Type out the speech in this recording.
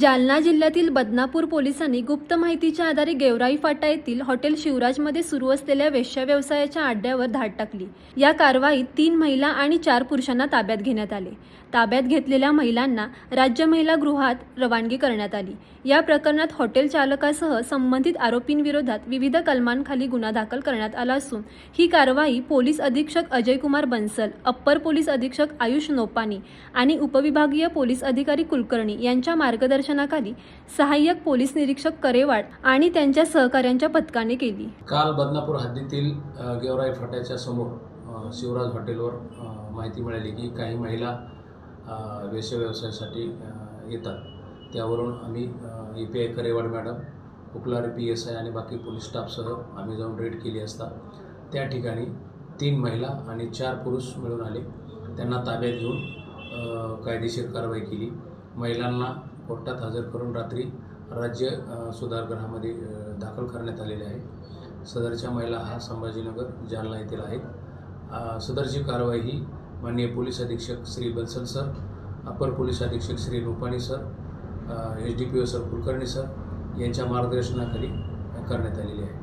जालना जिल्ह्यातील बदनापूर पोलिसांनी गुप्त माहितीच्या आधारे गेवराई फाटा येथील हॉटेल शिवराजमध्ये सुरू असलेल्या वेश्या व्यवसायाच्या आड्यावर धाड टाकली. या कारवाईत तीन महिला आणि चार पुरुषांना ताब्यात घेण्यात आले. ताब्यात घेतलेल्या महिलांना राज्य महिला गृहात रवानगी करण्यात आली. या प्रकरणात हॉटेल चालकासह संबंधित आरोपींविरोधात विविध कलमांखाली गुन्हा दाखल करण्यात आला असून ही कारवाई पोलीस अधीक्षक अजयकुमार बन्सल अप्पर पोलीस अधीक्षक आयुष नोपानी आणि उपविभागीय पोलीस अधिकारी कुलकर्णी यांच्या मार्गदर्शनाखाली सहाय्यक पोलीस निरीक्षक करेवाड आणि त्यांच्या सहकाऱ्यांच्या पथकाने केली. काल बदनापूर हद्दीतील गेवराई फाट्याच्या समोर शिवराज हॉटेलवर माहिती मिळाली की काही महिला वेश व्यवसायासाठी येतात. त्यावरून आम्ही A P I Karewad madam Uplar P S I आणि बाकी पोलीस स्टाफसह आम्ही जाऊन रेड केली असता. त्या ठिकाणी तीन महिला आणि चार पुरुष मिळून आले. त्यांना ताब्यात घेऊन कायदेशीर कारवाई केली. महिलांना कोर्टात हजर करून रात्री राज्य सुधारगृहामध्ये दाखल करण्यात आलेले आहे. सदरच्या महिला हा संभाजीनगर जालना येथील आहेत. सदरची कारवाई ही माननीय पोलीस अधीक्षक श्री बन्सल सर अपर पोलीस अधीक्षक Shri Rupani sir H D P O sir Kulkarni sir यांच्या मार्गदर्शनाखाली करण्यात आलेली आहे.